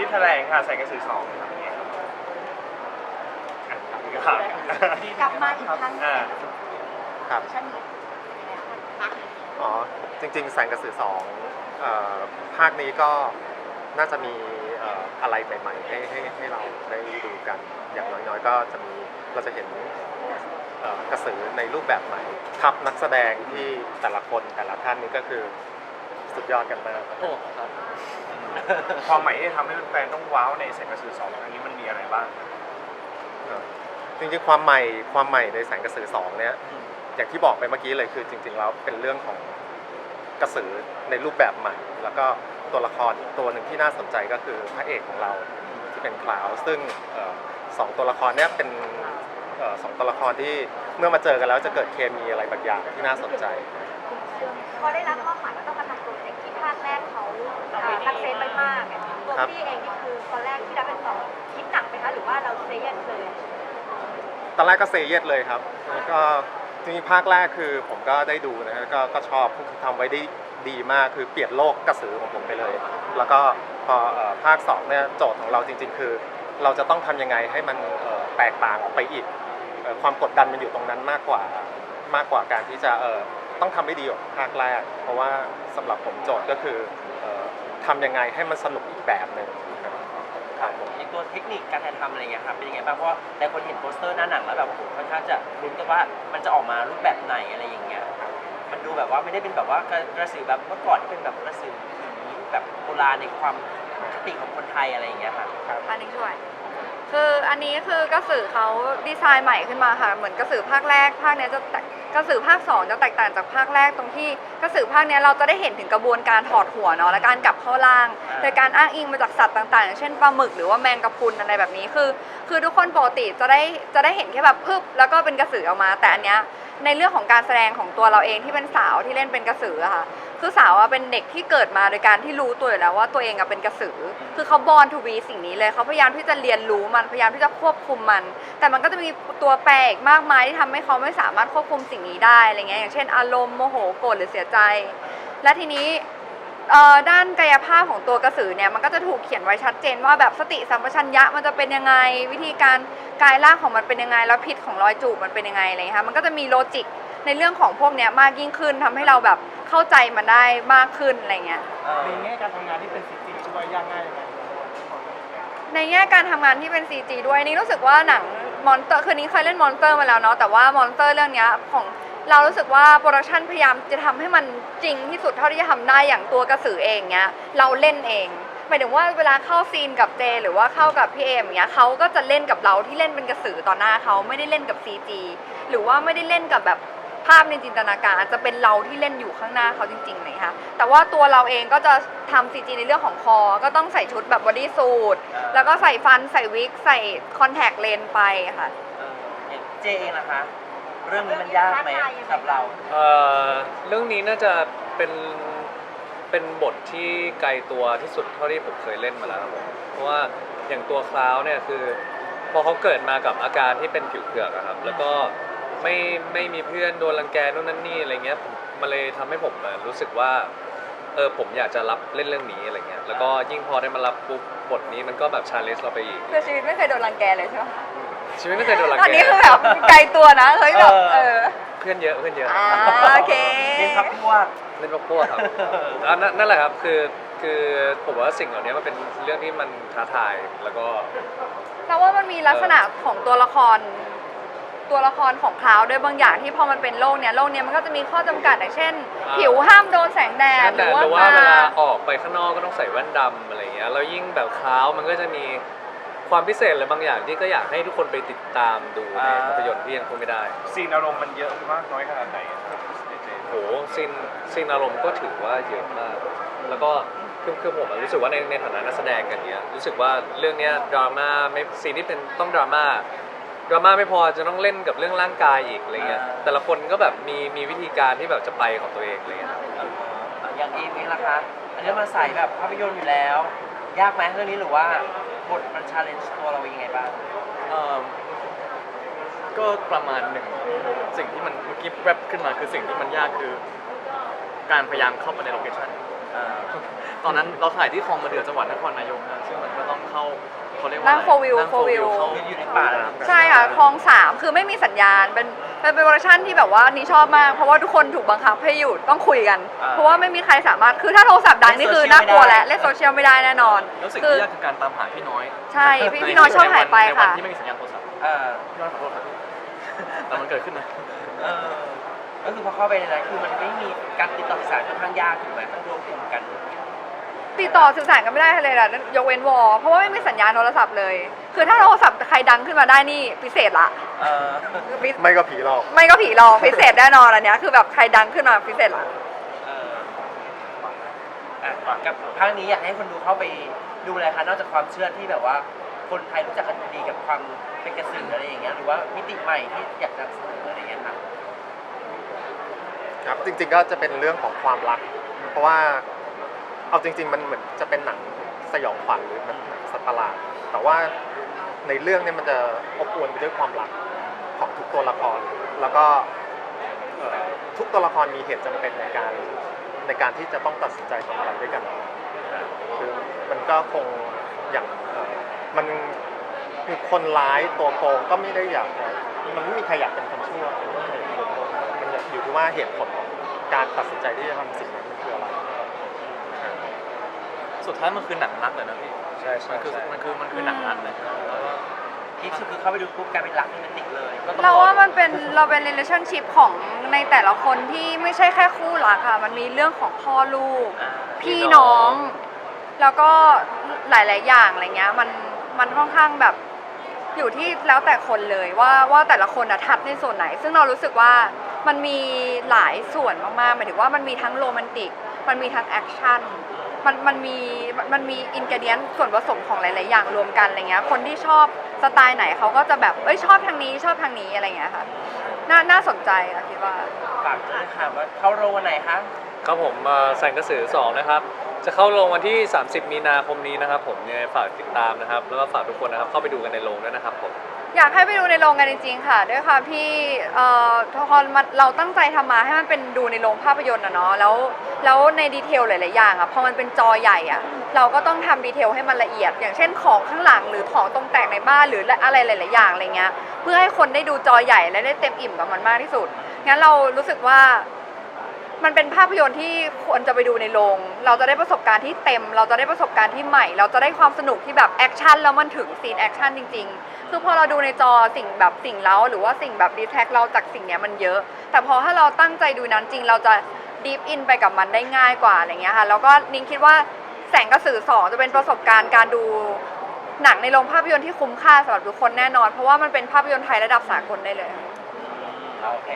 นี้แถลงค่ะใส่กระสือสองครับอย่างเงี้ยครับอะครับกลับมาอีกครั้งอ่า ครับ ชั้นนี้พักอ๋อ จริงๆแสงกระสือสองเอ่อภาคนี้ก็น่าจะมีเอ่ออะไรใหม่ๆให้ให้ให้เราได้ดูกัน อย่างน้อยๆ ก็จะมีเราจะเห็นเอ่อกระสือในรูปแบบใหม่ทับนักแสดงที่แต่ละคนแต่ละท่านนี้ก็คือ สุดยอดกันมากโอ้ครับความใหม่ที่ทำให้แฟนๆต้องว้าวในใส่กระสือสองครั้งนี้มันมีอะไรบ้างเอ่อจริงๆความใหม่ความใหม่ในแสงกระสือสองเนี่ยอย่างที่บอกไปเมื่อกี้เลยคือจริง ๆ แล้วเป็นเรื่องของกระสือในรูปแบบใหม่ แล้วก็ตัวละครอีกตัวหนึ่งที่น่าสนใจก็คือพระเอกของเราที่เป็นคลาวด์ซึ่งเอ่อสองตัวละครเนี่ยเป็นเอ่อสองตัวละครที่เมื่อมาเจอกันแล้วจะเกิดเคมีอะไรบางอย่างที่น่าสนใจพอได้รับมอบหมายว่ แรกเขาสักเซสไปมากเนี่ยตัวครับ พี่เองนี่คือตอนแรกที่รับเป็นสองคิดหนักไหมคะหรือว่าเราเซยสเลยตอนแรกก็เซเยสเลยครับแล้วก็จริงๆภาคแรกคือผมก็ได้ดูนะฮะก็ก็ชอบทำไว้ได้ดีมากคือเปลี่ยนโลกกระสือของผมไปเลย แล้วก็พอเอ่อภาค2เนี่ยโจทย์ของเราจริง ๆ คือ เราจะต้องทำยังไงให้มันเอ่อแตกต่างออกไปอีกเอ่อความกดดันมันอยู่ตรงนั้นมากกว่ามากกว่าการที่จะเอ่อ ต้องทำให้ดีกว่าภาคแรก เพราะว่าสำหรับผมโจทย์ก็คือเอ่อทำยังไงให้มันสนุกอีกแบบหนึ่งครับครับผมอีกตัวเทคนิคการถ่ายทำอะไรเงี้ยครับเป็นยังไงบ้างเพราะว่าหลายคนเห็นโปสเตอร์หน้าหนังแล้วแบบโอ้โหค่อนข้างจะลุ้นกันว่ามันจะออกมารูปแบบไหนอะไรอย่างเงี้ยมันดูแบบว่าไม่ได้เป็นแบบว่ากระกระสือแบบเมื่อก่อนที่เป็นแบบกระสือผีแบบโบราณในความคติของคนไทยอะไรอย่างเงี้ยค่ะอันนี้ช่วย คืออันนี้คือกระสือเขาดีไซน์ใหม่ขึ้นมาค่ะ เหมือนกระสือภาคแรกภาคเนี้ยจะแตกกระสือภาคสองจะแตกต่างจากภาคแรกตรงที่กระสือภาคเนี้ยเราจะได้เห็นถึงกระบวนการถอดหัวเนาะและการกลับเข้าล่างอ่าโดยการอ้างอิงมาจากสัตว์ต่างๆอย่างเช่นปลาหมึกหรือว่าแมงกะพรุนอะไรแบบนี้คือ คือทุกคนปกติจะได้จะได้เห็นแค่แบบพึบแล้วก็เป็นกระสือออกมา แต่อันเนี้ยในเรื่องของการแสดงของตัวเราเองที่เป็นสาวที่เล่นเป็นกระสืออะค่ะ คือสาวอะเป็นเด็กที่เกิดมาโดยการที่รู้ตัวอยู่แล้วว่าตัวเองอะเป็นกระสือ คือเขาบอลทูวีสิ่งนี้เลยเขาพยายามที่จะเรียนรู้มันพยายามที่จะควบคุมมัน แต่มันก็จะมีตัวแปรอีกมากมายที่ทำให้เขาไม่สามารถควบคุมสิ่งนี้ได้อะไรเงี้ยอย่างเช่น อารมณ์โมโหโกรธหรือเสียใจ และทีนี้เอ่อด้านกายภาพของตัวกระสือเนี่ยมันก็จะถูกเขียนไว้ชัดเจนว่าแบบสติสัมปชัญญะมันจะเป็นยังไง วิธีการกายร่างของมันเป็นยังไง แล้วพิษของรอยจูบมันเป็นยังไงอะไรเงี้ยค่ะมันก็จะมีโลจิก ในเรื่องของพวกเนี้ยมากยิ่งขึ้นทำให้เราแบบเข้าใจมันได้มากขึ้นอะไรเงี้ย เออในแง่การทำงานที่เป็นสิทธิช่วยยากง่ายยังไงในแง่การทำงานที่เป็น CG ด้วยนี่รู้สึกว่าหนังมอนสเตอร์คืนนี้เคยเล่นมอนสเตอร์มาแล้วเนาะแต่ว่ามอนสเตอร์เรื่องเนี้ยของเรารู้สึกว่าโปรดักชันพยายามจะทำให้มันจริงที่สุดเท่าที่จะทำได้อย่างตัวกระสือเองเนี้ยเราเล่นเองหมายถึงว่าเวลาเข้าซีนกับเจ หรือว่าเข้ากับพี่เอมอย่างเงี้ยเขาก็จะเล่นกับเราที่เล่นเป็นกระสือต่อหน้าเขาไม่ได้เล่นกับ CG หรือว่าไม่ได้เล่นกับแบบ ภาพในจินตนาการจะเป็นเราที่เล่นอยู่ข้างหน้าเขาจริงๆเลยค่ะแต่ว่าตัวเราเองก็จะทำ CG ในเรื่องของคอ ก็ต้องใส่ชุดแบบบอดี้สูทแล้วก็ใส่ฟันใส่วิก ใส่คอนแทคเลนส์ไปค่ะ เอออย่างเจเองนะคะ เรื่องนี้มันยากไหมสำหรับเรา เอ่อเรื่องนี้น่าจะเป็นเป็นบทที่ไกลตัวที่สุดเท่าที่ผมเคยเล่นมาแล้วครับผมเพราะว่าอย่างตัวคลาวเนี่ยคือ พอเขาเกิดมากับอาการที่เป็นผิวเผือกอะครับ แล้วก็ ไม่ไม่มีเพื่อนโดนรังแกนู่นนั่นนี่อะไรเงี้ยผมมันเลยทำให้ผมอะรู้สึกว่าเออผมอยากจะรับเล่นเรื่องนี้อะไรเงี้ยแล้วก็ยิ่งพอได้มารับปุ๊บบทนี้มันก็แบบชาเลนจ์เราไปอีก คือชีวิตไม่เคยโดนรังแกเลยใช่ไหมชีวิตไม่เคยโดนรังตอนแกนี้คือแบบไกลตัวนะเฮ้ยแบบเออเออเพื่อนเยอะเพื่อนเยอะอ่าโอเค เล่นพักพวก เล่นพวกพวกครับแล้วนั่นนั่นแหละครับคือคือผมว่าสิ่งเหล่านี้มันเป็นเรื่องที่มันท้าทายแล้วก็แต่ว่ามันมีลักษณะของตัวละคร ตัวละครของคลาวด้วยบางอย่างที่พอมันเป็นโรคเนี้ยโรคเนี้ยมันก็จะมีข้อจำกัดอย่างเช่น อ่า ผิวห้ามโดนแสงแดดหแต่รือว่าหรือว่าเวลามาออกไปข้างนอกก็ต้องใส่แว่นดำอะไรเงี้ยแล้วยิ่งแบบขาวมันก็จะมีความพิเศษอะไรบางอย่างที่ก็อยากให้ทุกคนไปติดตามดูในอ่า ภาพยนตร์ที่ยังพูดไม่ได้ซีนอารมณ์มันเยอะมากน้อยขนาดไหนครับเจโหซีนซีนอารมณ์ก็ถือว่าเยอะมาก แล้วก็คือคือผมอะรู้สึกว่าในในฐานะนักแสดงกันเนี้ยรู้สึกว่าเรื่องเนี้ยดราม่าไม่ซีนที่เป็นต้องดราม่า ดราม่าไม่พอจะต้องเล่นกับเรื่องร่างกายอีกอะไรเงี้ย อ่า แต่ละคนก็แบบมีมีวิธีการที่แบบจะไปของตัวเองอะไรเงี้ยครับเอออย่างเอมเองล่ะคะ อันนี้มาใส่แบบภาพยนตร์อยู่แล้ว ยากไหมเรื่องนี้หรือว่าบทมันชาเลนจ์ตัวเรายังไงบ้าง เอ่อก็ประมาณหนึ่งสิ่งที่มันเมื่อกี้แวบขึ้นมาคือสิ่งที่มันยากคือ การพยายามเข้าไปในโลเคชั่นเออตอนนั้นเราถ่ายที่คลองมะเดื่อจังหวัดนครนายกนะซึ่งมันก็ต้องเข้าเขาเรียกว่านั่อะงไร four wheel นั่ง four four wheel wheel เข้าอยู่ในป่าเลยนะใช่ค่ะคลองสามคือไม่มีสัญญาณเป็นเป็นเป็นเวอร์ชันที่แบบว่านี่ชอบมาก เพราะว่าทุกคนถูกบังคับให้อยู่ต้องคุยกัน เพราะว่าไม่มีใครสามารถคือถ้าโทรศัพท์ดังนี่คือน่ากลัวแล้วเล่นโซเชียลไม่ได้แน่นอน แล้วสิ่งคือที่ยากคือการตามหาพี่น้อยใช่พี่พี่น้อยชอบหายไปในวันค่ะ ที่ไม่มีสัญญาณโทรศัพท์เออพี่น้อยขอโทษครับแต่มันเกิดขึ้นนะ เออ ก็คือพอเข้าไปในนั้นคือมันไม่มีการติดต่อสื่อสารค่อนข้างยากถูกไหมต้องรวมกลุ่มกัน ติดต่อสื่อสารกันไม่ได้เลยล่ะยกเว้นวอลเพราะว่าไม่มีสัญญาณโทรศัพท์เลย คือถ้าโทรศัพท์ใครดังขึ้นมาได้นี่พิเศษละเออพิไม่ก็ผีหลอกไม่ก็ผีหลอกพิเศษแน่นอนอันเนี้ยคือแบบใครดังขึ้นมาพิเศษละเอออะกับภาคนี้อยากให้คนดูเข้าไปดูอะไรคะนอกจากความเชื่อที่แบบว่า คนไทยรู้จักกันดีกับความเป็นกระสืออะไรอย่างเงี้ยหรือว่ามิติใหม่ที่อยากจะเสนออะไรอย่างเงี้ย ครับ จริง ๆ ก็จะเป็นเรื่องของความรัก เพราะว่าเอาจริง ๆ มันเหมือนจะเป็นหนังสยองขวัญหรือหนังสัตว์ประหลาดแต่ว่าในเรื่องเนี้มันจะอบอวลไปด้วยความรักของทุกตัวละคร แล้วก็เอ่อทุกตัวละครมีเหตุจำเป็นในการในการที่จะต้องตัดสินใจทำอะไรด้วยกันคือมันก็คงอย่างเอ่อมันคือคนร้ายตัวโกงก็ไม่ได้อยากจะมันไม่มีใครอยากเป็นคนชั่วไม่มีใคร อยู่ที่ว่าเหตุผลของการตัดสินใจที่จะทำสิ่งนั้นมันคืออะไรสุดท้ายมันคือหนังรักเลยนะพี่ใช่ใช่มันคือใช่มันคือมันคือหนังรักเลยแล้วก็ที่สุดคือเข้าไปดูปุ๊บกลายเป็นหลักโรแมนติกเลยก็ต้องเรารอว่าดูมันเป็นเราเป็น relationship ของในแต่ละคนที่ไม่ใช่แค่คู่รักค่ะ มันมีเรื่องของพ่อลูก อ่าพี่น้อง แล้วก็หลาย ๆ อย่างอะไรเงี้ย มันมันค่อนข้างแบบอยู่ที่แล้วแต่คนเลยว่าว่าแต่ละคนอะทัดในส่วนไหน ซึ่งเรารู้สึกว่า มันมีหลายส่วนมากๆหมายถึงว่ามันมีทั้งโรแมนติก มันมีทั้งแอคชั่น มันมันมีมันมีอินก e เดียนส่วนผสมของหลาย ๆ อย่างรวมกันอะไรเงี้ย คนที่ชอบสไตล์ไหนเขาก็จะแบบเอ้ยชอบทางนี้ชอบทางนี้อะไรเงี้ยค่ะ น่าน่าสนใจอะคิดว่า ฝากด้วยค่ะว่าเข้าโรงวันไหนคะ ครับผมเอ่อแสงกระสือ2นะครับ จะเข้าลงวันที่ 30 มีนาคมนี้นะครับผมยังไงฝากติดตามนะครับ แล้วก็ฝากทุกคนนะครับเข้าไปดูกันในโรงด้วยนะครับผมอยากให้ไปดูในโรงกันจริงๆค่ะ ด้วยความที่เอ่อพอมันเราตั้งใจทำมาให้มันเป็นดูในโรงภาพยนตร์อะเนาะแล้วแล้วในดีเทลหลายๆอย่างอะพอมันเป็นจอใหญ่อะเราก็ต้องทำดีเทลให้มันละเอียด อย่างเช่นของข้างหลังหรือของตรงแต่งในบ้านหรืออะไรหลายๆอย่างอะไรเงี้ยเพื่อให้คนได้ดูจอใหญ่และได้เต็มอิ่มกับมันมากที่สุดงั้นเรารู้สึกว่า มันเป็นภาพยนตร์ที่ควรจะไปดูในโรง เราจะได้ประสบการณ์ที่เต็ม เราจะได้ประสบการณ์ที่ใหม่ เราจะได้ความสนุกที่แบบแอคชั่นแล้วมันถึงซีนแอคชั่นจริง ๆ คือพอเราดูในจอสิ่งแบบสิ่งเล้าหรือว่าสิ่งแบบดีแท็กเราจากสิ่งเนี้ยมันเยอะ แต่พอถ้าเราตั้งใจดูนั้นจริง เราจะดีฟอินไปกับมันได้ง่ายกว่าอะไรเงี้ยค่ะ แล้วก็นิ้งคิดว่าแสงกระสือสองจะเป็นประสบการณ์การดูหนังในโรงภาพยนตร์ที่คุ้มค่าสำหรับทุกคนแน่นอน เพราะว่ามันเป็นภาพยนตร์ไทยระดับสากลได้เลย โอเค